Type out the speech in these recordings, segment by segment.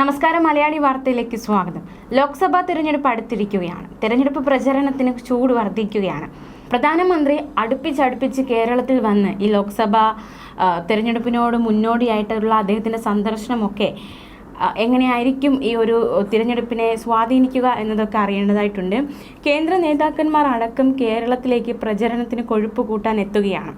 നമസ്കാരം മലയാളി വാർത്തയിലേക്ക് സ്വാഗതം. ലോക്സഭാ തിരഞ്ഞെടുപ്പ് അടുത്തിരിക്കുകയാണ്. തിരഞ്ഞെടുപ്പ് പ്രചരണത്തിന് ചൂട് വർദ്ധിക്കുകയാണ്. പ്രധാനമന്ത്രി അടുപ്പിച്ചടുപ്പിച്ച് കേരളത്തിൽ വന്ന് ഈ ലോക്സഭാ തിരഞ്ഞെടുപ്പിനോട് മുന്നോടിയായിട്ടുള്ള അദ്ദേഹത്തിന്റെ സന്ദർശനമൊക്കെ എങ്ങനെയായിരിക്കും ഈ ഒരു തിരഞ്ഞെടുപ്പിനെ സ്വാധീനിക്കുക എന്നതൊക്കെ അറിയേണ്ടതായിട്ടുണ്ട്. കേന്ദ്ര നേതാക്കന്മാർ അടക്കം കേരളത്തിലേക്ക് പ്രചരണത്തിന് കൊഴുപ്പ് കൂട്ടാൻ എത്തുകയാണ്.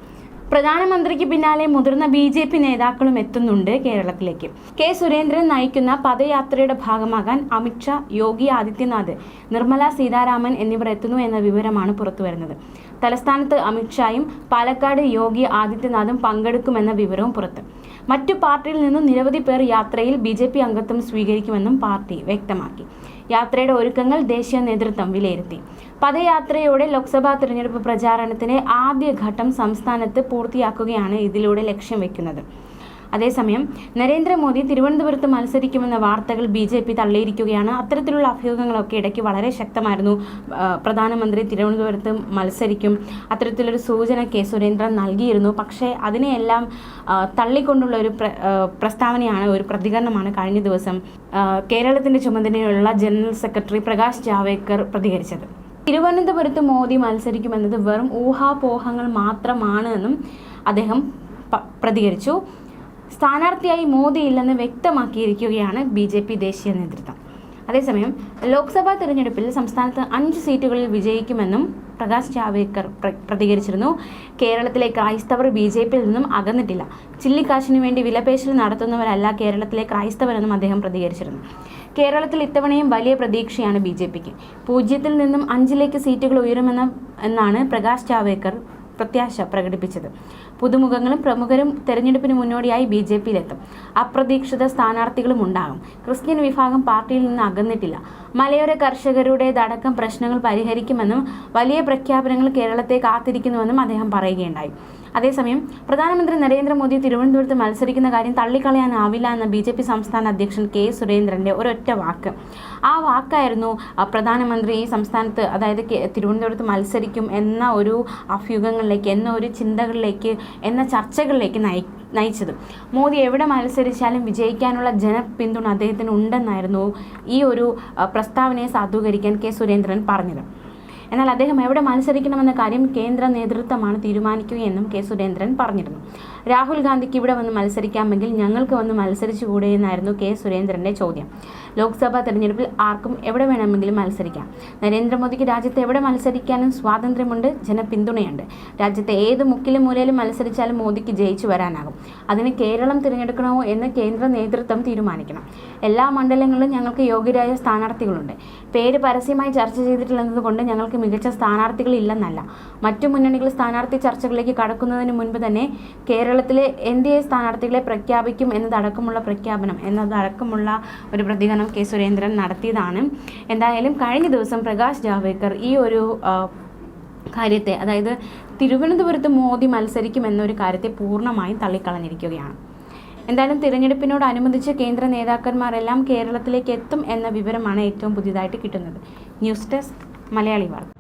പ്രധാനമന്ത്രിക്ക് പിന്നാലെ മുതിർന്ന ബി ജെ പി നേതാക്കളും എത്തുന്നുണ്ട് കേരളത്തിലേക്ക്. കെ സുരേന്ദ്രൻ നയിക്കുന്ന പദയാത്രയുടെ ഭാഗമാകാൻ അമിത്ഷാ യോഗി ആദിത്യനാഥ് നിർമ്മല സീതാരാമൻ എന്നിവർ എത്തുന്നു എന്ന വിവരമാണ് പുറത്തുവരുന്നത്. തലസ്ഥാനത്ത് അമിത്ഷായും പാലക്കാട് യോഗി ആദിത്യനാഥും പങ്കെടുക്കുമെന്ന വിവരവും പുറത്ത്. മറ്റു പാർട്ടിയിൽ നിന്നും നിരവധി പേർ യാത്രയിൽ ബി അംഗത്വം സ്വീകരിക്കുമെന്നും പാർട്ടി വ്യക്തമാക്കി. യാത്രയുടെ ഒരുക്കങ്ങൾ ദേശീയ നേതൃത്വം വിലയിരുത്തി. പദയാത്രയോടെ ലോക്സഭാ തിരഞ്ഞെടുപ്പ് പ്രചാരണത്തിന്റെ ആദ്യഘട്ടം സംസ്ഥാനത്ത് പൂർത്തിയാക്കുകയാണ് ഇതിലൂടെ ലക്ഷ്യം വെക്കുന്നത്. അതേസമയം നരേന്ദ്രമോദി തിരുവനന്തപുരത്ത് മത്സരിക്കുമെന്ന വാർത്തകൾ ബി ജെ പി തള്ളിയിരിക്കുകയാണ്. അത്തരത്തിലുള്ള അഭ്യൂഹങ്ങളൊക്കെ ഇടയ്ക്ക് വളരെ ശക്തമായിരുന്നു. പ്രധാനമന്ത്രി തിരുവനന്തപുരത്ത് മത്സരിക്കും. അത്തരത്തിലൊരു സൂചന കെ സുരേന്ദ്രൻ നൽകിയിരുന്നു. പക്ഷേ അതിനെയെല്ലാം തള്ളിക്കൊണ്ടുള്ള ഒരു പ്രസ്താവനയാണ് ഒരു പ്രതികരണമാണ് കഴിഞ്ഞ ദിവസം കേരളത്തിന്റെ ചുമതലയുള്ള ജനറൽ സെക്രട്ടറി പ്രകാശ് ജാവേക്കർ പ്രതികരിച്ചത്. തിരുവനന്തപുരത്ത് മോദി മത്സരിക്കുമെന്നത് വെറും ഊഹാപോഹങ്ങൾ മാത്രമാണ് എന്നും അദ്ദേഹം പ്രതികരിച്ചു. സ്ഥാനാർത്ഥിയായി മോദിയില്ലെന്ന് വ്യക്തമാക്കിയിരിക്കുകയാണ് ബി ജെ പി ദേശീയ നേതൃത്വം. അതേസമയം ലോക്സഭാ തെരഞ്ഞെടുപ്പിൽ സംസ്ഥാനത്ത് അഞ്ച് സീറ്റുകളിൽ വിജയിക്കുമെന്നും പ്രകാശ് ജാവേക്കർ പ്ര- പ്രതികരിച്ചിരുന്നു. കേരളത്തിലെ ക്രൈസ്തവർ ബി ജെ പിയിൽ നിന്നും അകന്നിട്ടില്ല. ചില്ലിക്കാശിന് വേണ്ടി വിലപേശൽ നടത്തുന്നവരല്ല കേരളത്തിലെ ക്രൈസ്തവരെന്നും അദ്ദേഹം പ്രതികരിച്ചിരുന്നു. കേരളത്തിൽ ഇത്തവണയും വലിയ പ്രതീക്ഷയാണ് ബി ജെ പിക്ക്. പൂജ്യത്തിൽ നിന്നും അഞ്ചിലേക്ക് സീറ്റുകൾ ഉയരുമെന്ന എന്നാണ് പ്രകാശ് ജാവേക്കർ പ്രത്യാശ പ്രകടിപ്പിച്ചത്. പുതുമുഖങ്ങളും പ്രമുഖരും തെരഞ്ഞെടുപ്പിന് മുന്നോടിയായി ബി ജെ പിയിലെത്തും. അപ്രതീക്ഷിത സ്ഥാനാർത്ഥികളും ഉണ്ടാകും. ക്രിസ്ത്യൻ വിഭാഗം പാർട്ടിയിൽ നിന്ന് അകന്നിട്ടില്ല. മലയോര കർഷകരുടേതടക്കം പ്രശ്നങ്ങൾ പരിഹരിക്കുമെന്നും വലിയ പ്രഖ്യാപനങ്ങൾ കേരളത്തെ കാത്തിരിക്കുന്നുവെന്നും അദ്ദേഹം പറയുകയുണ്ടായി. അതേസമയം പ്രധാനമന്ത്രി നരേന്ദ്രമോദി തിരുവനന്തപുരത്ത് മത്സരിക്കുന്ന കാര്യം തള്ളിക്കളയാനാവില്ല എന്ന ബി ജെ പി സംസ്ഥാന അധ്യക്ഷൻ കെ സുരേന്ദ്രന്റെ ഒരൊറ്റ വാക്ക്. ആ വാക്കായിരുന്നു പ്രധാനമന്ത്രി ഈ സംസ്ഥാനത്ത് അതായത് തിരുവനന്തപുരത്ത് മത്സരിക്കും എന്ന ഒരു അഭ്യൂഹങ്ങളിലേക്ക് എന്ന ഒരു ചിന്തകളിലേക്ക് എന്ന ചർച്ചകളിലേക്ക് നയി നയിച്ചത്. മോദി എവിടെ മത്സരിച്ചാലും വിജയിക്കാനുള്ള ജനപിന്തുണ അദ്ദേഹത്തിന് ഉണ്ടെന്നായിരുന്നു ഈ ഒരു പ്രസ്താവനയെ സാധൂകരിക്കാൻ കെ സുരേന്ദ്രൻ പറഞ്ഞത്. എന്നാൽ അദ്ദേഹം എവിടെ മത്സരിക്കണമെന്ന കാര്യം കേന്ദ്ര നേതൃത്വമാണ് തീരുമാനിക്കുകയെന്നും കെ സുരേന്ദ്രൻ പറഞ്ഞിരുന്നു. രാഹുൽ ഗാന്ധിക്ക് ഇവിടെ വന്ന് മത്സരിക്കാമെങ്കിൽ ഞങ്ങൾക്ക് വന്ന് മത്സരിച്ചുകൂടെ എന്നായിരുന്നു കെ സുരേന്ദ്രന്റെ ചോദ്യം. ലോക്സഭാ തെരഞ്ഞെടുപ്പിൽ ആർക്കും എവിടെ വേണമെങ്കിലും മത്സരിക്കാം. നരേന്ദ്രമോദിക്ക് രാജ്യത്ത് എവിടെ മത്സരിക്കാനും സ്വാതന്ത്ര്യമുണ്ട് ജനപിന്തുണയുണ്ട്. രാജ്യത്തെ ഏത് മുക്കിലും മൂലയിലും മത്സരിച്ചാലും മോദിക്ക് ജയിച്ചു വരാനാകും. അതിന് കേരളം തിരഞ്ഞെടുക്കണമോ എന്ന് കേന്ദ്ര നേതൃത്വം തീരുമാനിക്കണം. എല്ലാ മണ്ഡലങ്ങളിലും ഞങ്ങൾക്ക് യോഗ്യരായ സ്ഥാനാർത്ഥികളുണ്ട്. പേര് പരസ്യമായി ചർച്ച ചെയ്തിട്ടില്ലെന്നത് കൊണ്ട് ഞങ്ങൾക്ക് മികച്ച സ്ഥാനാർത്ഥികളില്ലെന്നല്ല. മറ്റു മുന്നണികൾ സ്ഥാനാർത്ഥി ചർച്ചകളിലേക്ക് കടക്കുന്നതിന് മുൻപ് തന്നെ കേരളത്തിലെ എൻ ഡി എ സ്ഥാനാർത്ഥികളെ പ്രഖ്യാപിക്കും എന്നതടക്കമുള്ള പ്രഖ്യാപനം എന്നതടക്കമുള്ള ഒരു പ്രതികരണം കെ സുരേന്ദ്രൻ നടത്തിയതാണ്. എന്തായാലും കഴിഞ്ഞ ദിവസം പ്രകാശ് ജാവേക്കർ ഈ ഒരു കാര്യത്തെ അതായത് തിരുവനന്തപുരത്ത് മോദി മത്സരിക്കും എന്നൊരു കാര്യത്തെ പൂർണമായും തള്ളിക്കളഞ്ഞിരിക്കുകയാണ്. എന്തായാലും തിരഞ്ഞെടുപ്പിനോടനുബന്ധിച്ച് കേന്ദ്ര നേതാക്കന്മാരെല്ലാം കേരളത്തിലേക്ക് എത്തും എന്ന വിവരമാണ് ഏറ്റവും പുതിയതായിട്ട് കിട്ടുന്നത്. ന്യൂസ് ഡെസ്ക് മലയാളി വാർത്ത.